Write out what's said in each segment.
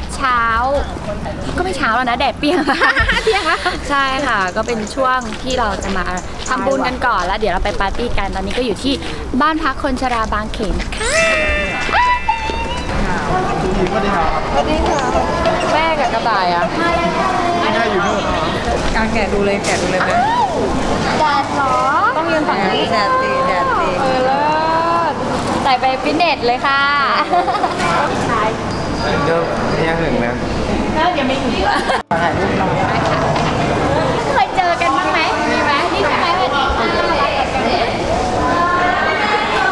วันนี้เช้า ก็ไม่เช้าแล้วนะแดดเปรี้ยงเปรี้ยงแล้วใช่ค่ะ ก็เป็นช่วงที่เราจะมาทำบุญกันก่อนแล้วเดี๋ยวเราไปปาร์ตี้กันตอนนี้ก็อยู่ที่บ้านพักคนชราบางเขนค่ะสวัสดีครับแม่กับกระต่ายอะแม่อยู่นู่นการแกะดูเลยแกะดูเลยไหมแดดหรอต้องยืนฝั่งนี้แดดตีแดดตีเออเลิศใส่ไปฟิตเนสเลยค่ะ เดี๋ยวยังหนึ่งนะถ่ายรูปหน่อยเคยเจอกันบ้างไหมมีไหมนี่ใช่ไหมวันนี้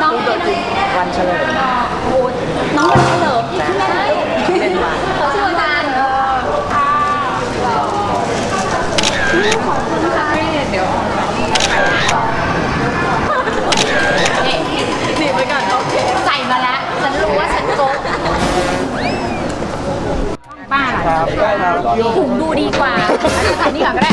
น้องเป็นวันเฉลิม ถุงดูดีกว่าอันนี้ก่อนก็ได้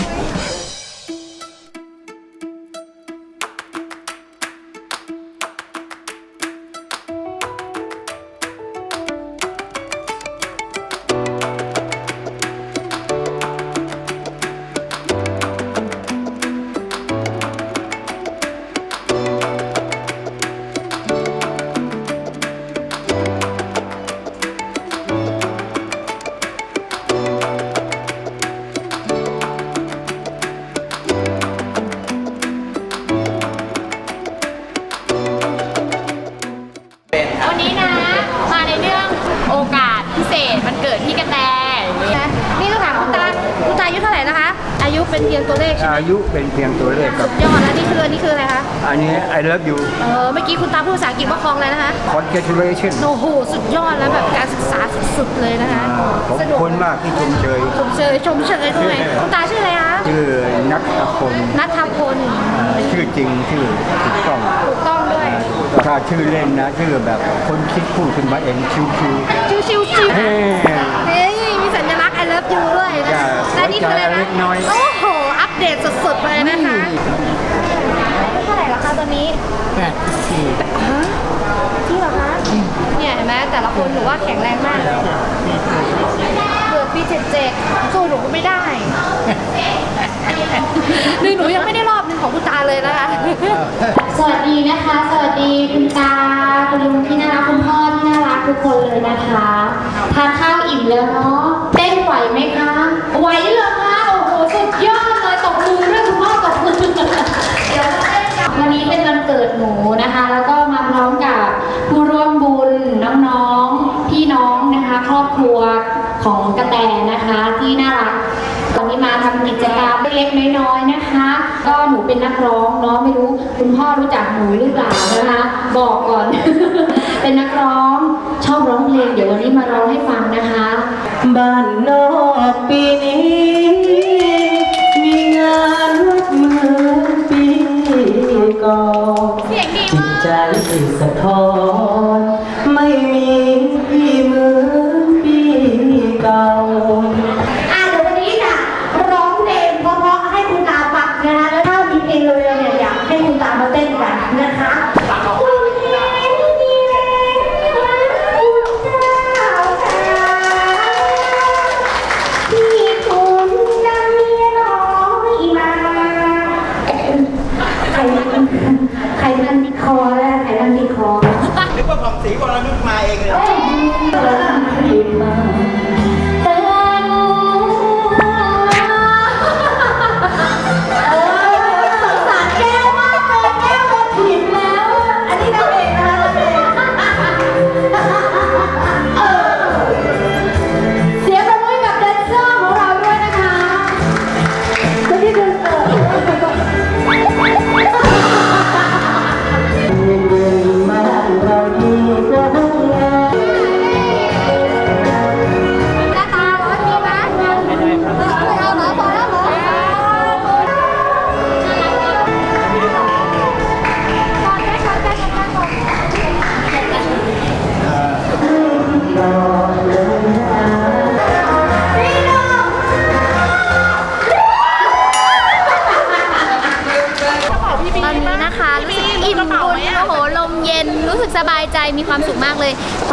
เพียงตัวเลขครับ ยอดแล้วนี่คืออันนี้คืออะไรคะ อันนี้ I love you เออเมื่อกี้คุณตาพูดภาษาอังกฤษว่าคลองอะไรนะคะ congratulation โอ้โห สุดยอดแล้วแบบการศึกษาสุดๆเลยนะคะขอบคุณมากที่ชมเชยชมเชยชมเชยด้วยคุณตาชื่ออะไรคะ ชื่อนัทพลนัทพลชื่อจริงชื่อถูกต้องถูกต้องด้วย ถ้าชื่อเล่นนะชื่อแบบคนคิดพูดขึ้นมาเองชิวชื่อชิวชิวๆเฮ้ เฮ้ย มีสัญลักษณ์ I love you ด้วยนะจ้ะและนี่คืออะไรหัวใจเล็นะกน้อย โอ้โหอัป เดตสุดๆเลยนะคะเท่าไหร่ละคะตอนนี้แปดสี่ที่เหรอคะเนี่ยเห็นไหมแต่ละคนหนูว่าแข็งแรงมากเลยเกิดปี77สู้หนูก็ไม่ได้หนึ่งหนูยังไม่ได้รอบหนึ่งของคุณตาเลยนะคะ สวัสดีนะคะ สวัสดีคุณตาคุณลุงที่น่ารักคุณพ่อที่น่ารักทุกคนเลยนะคะทานข้าวอิ่มแล้วเนาะเต้นไหวไหมคะ ไหวเหรอคะโอ้โหสุดยอดเลยตบมือด้วยคุณพ่อตบมือเดี๋ยวมาเต้นกันวันนี้เป็นวันเกิดหนูนะคะ แล้วก็มาพร้อมกับผู้ร่วมบุญน้องๆ พี่น้องนะคะ ครอบครัวของกระแต นะคะที่น่ารักวันนี้มาทำกิจกรรมเล็กๆน้อยๆนะคะ ก็หนูเป็นนักร้องเนาะไม่รู้คุณพ่อรู้จักหนูหรือเปล่านะคะ บอกก่อน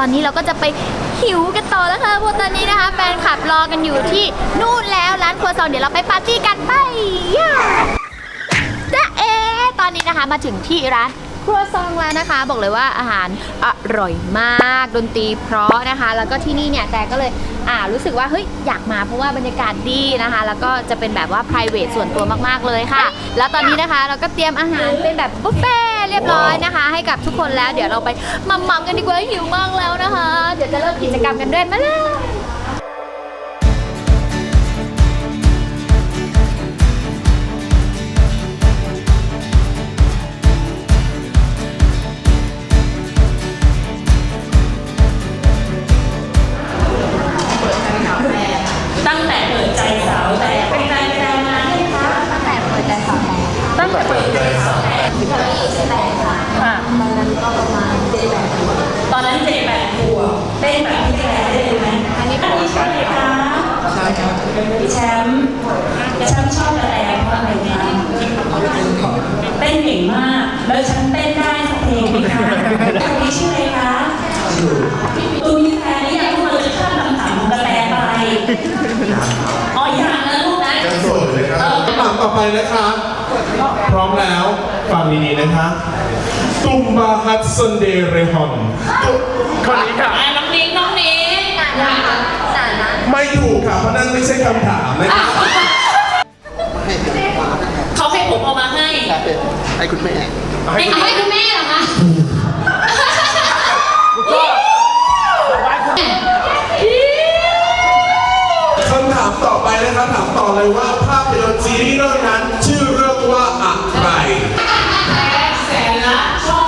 อนนี้เราก็จะไปหิวกันต่อแล้วค่ะพราะตอนนี้นะคะแฟนคลับรอกันอยู่ที่นู่นแล้วร้านครัวซองเดี๋ยวเราไปปาร์ตี้กันไปย่าจ้าเอตอนนี้นะคะมาถึงที่ร้านครัวซองแล้วนะคะ บอกเลยว่าอาหารอร่อยมากดนตรีเพราะนะคะ แล้วก็ที่นี่เนี่ยแต่ก็เลยอ่ารู้สึกว่าเฮ้ยอยากมาเพราะว่าบรรยากาศดีนะคะ แล้วก็จะเป็นแบบว่า p r i v a t ส่วนตัวมากๆเลยค่ะ แล้วตอนนี้นะคะเราก็เตรียมอาหารเป็นแบบบุฟเฟ่ เรียบร้อยนะคะ ให้กับทุกคนแล้ว เดี๋ยวเราไปมัมมัมกันดีกว่าหิวมากแล้วนะคะ เดี๋ยวจะเริ่มกิจกรรมกันด้วยมาเลยตั้งแต่เปิดใจสาวแต่เป็นแฟนกันมาตั้งแต่เปิดใจสาวตั้งแต่เปิดใจสาว แต่ค่ะตอนนั้นเจ็ดแปดขวบเต้นแบบพี่แจ๊ได้เลยไหมอันนี้เป็นใช่ไหมคะใช่ครับพี่แชมป์แชมป์ชอบอะไรเพราะอะไรคะเต้นเก่งมาก แล้วฉันเต้นได้สักเพลงไหมคะคนนี้ชื่ออะไรคะตูนี้แพ้นี่อยากพูดเลยข้ามคำถามของกระแตไปอ๋ออย่างนะลูกนะโสดเลยครับคำถามต่อไปนะคะ พร้อมแล้วฟังดีๆนะคะตุมบาฮัตซันเดเรฮอนตุคนนี้ค่ะ อะน้องนิ้งน้องนิ้งไม่ถูกค่ะเพราะนั่นไม่ใช่คำถามนะคะ เขาให้ผมเอามาให้ให้คุณแม่ให้เอาให้คุณแม่เหรอคะคำถามต่อไปนะคะถามต่อเลยว่าภาพยนตร์ซีรีส์เรื่องนั้นชื่อ เรื่อ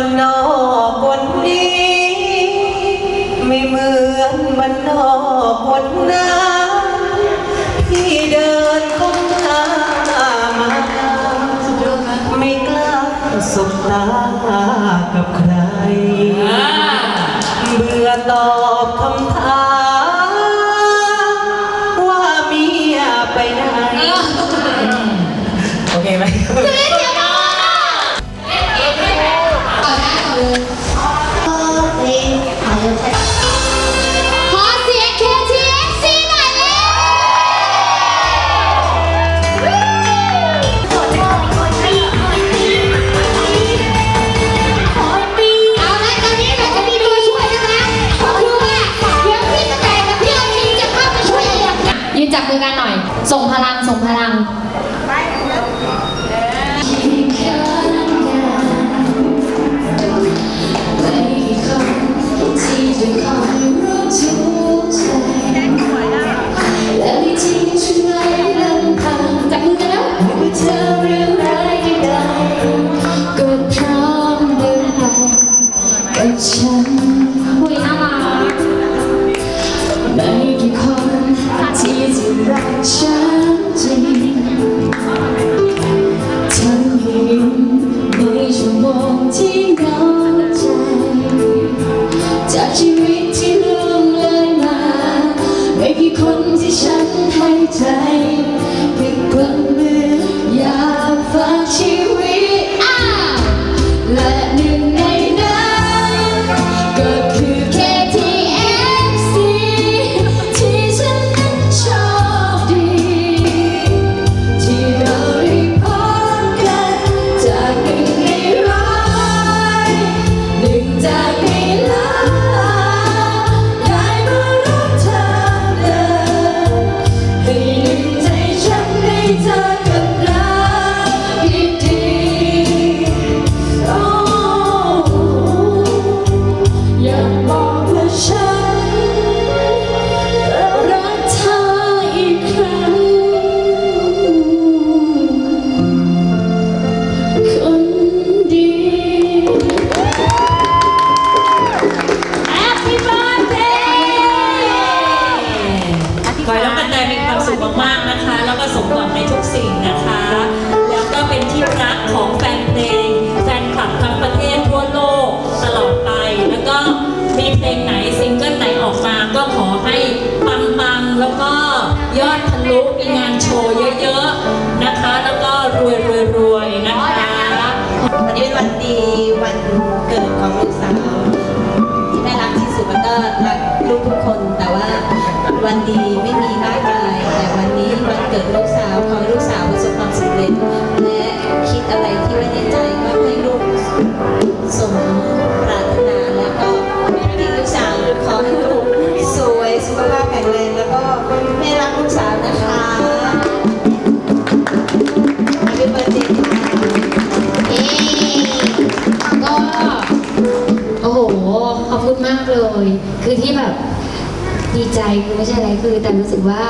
านนอกวันนี้ ไม่เหมือนบ้านนอกวันนั้นที่เดินก้มหน้ามาไม่กล้าสบตากับใคร เบื่อตอบคำถาม วันดีไม่มีมากมายแต่วันนี้วันเกิดลูกสาวขอให้ลูกสาวประสบความสำเร็จ และคิดอะไรที่ไว้ในใจก็ให้ลูกสมปรารถนาแล้วก็ที่ลูกสาวขอให้ลูกสวยสุขภาพแข็งแรงแล้วก็แม่รักลูกสาวนะคะ ไม่ใช่อะไรคือ แต่รู้สึกว่า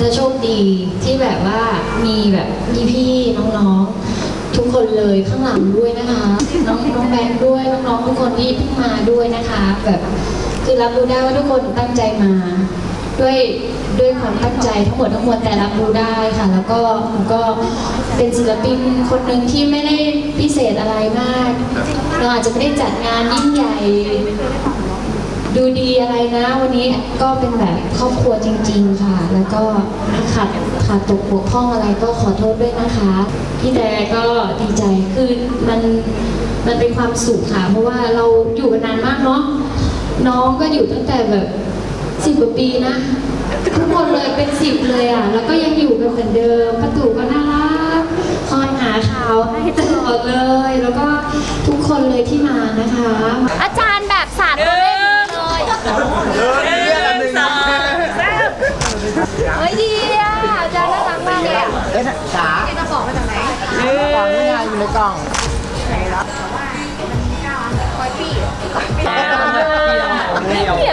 จะโชคดีที่แบบว่ามีแบบพี่ๆน้องๆ ทุกคนเลยข้างหลังด้วยนะคะ น้องน้องแบงค์ด้วยน้องๆทุกคนที่เพิ่งมาด้วยนะคะ แบบคือรับรู้ได้ว่าทุกคนตั้งใจมา ด้วยด้วยความตั้งใจทั้งหมดทั้งมวลแต่รับรู้ได้ค่ะ แล้วก็ผมก็เป็นศิลปินคนหนึ่งที่ไม่ได้พิเศษอะไรมาก เราอาจจะไม่ได้จัดงานยิ่งใหญ่ ดูดีอะไรนะ วันนี้ก็เป็นแบบครอบครัวจริง ๆ ค่ะ แล้วก็ขาดขาดตกบกพร่องอะไรก็ขอโทษด้วยนะคะ พี่แต่ก็ดีใจคือมันมันเป็นความสุขค่ะ เพราะว่าเราอยู่กันนานมากเนาะน้องก็อยู่ตั้งแต่แบบสิบกว่าปีนะทุกคนเลยเป็นสิบเลยอะ แล้วก็ยังอยู่กันเหมือนเดิมประตูก็น่ารักคอยหาข่าวให้ตลอดเลย แล้วก็ทุกคนเลยที่มานะคะ อาจารย์แบบสาดตัว เลขเลยเออเรื่องอันหนึ่งเฮ้ยดีอะอาจารย์น่ารักมากเลยอะเอ๊ะจ๋ากระบอกมาจากไหนกล่องนี่ไงอยู่ในกล่อง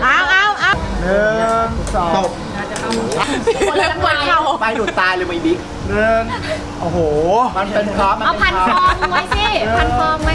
เอาเอาเอาหนึ่งสองตบคนละปวดเข่าไปดูดตายเลยมั้บิ๊กหนึ่งโอ้โห มันเป็นพร็อพเอาพันคองไว้สิ พันคองไว้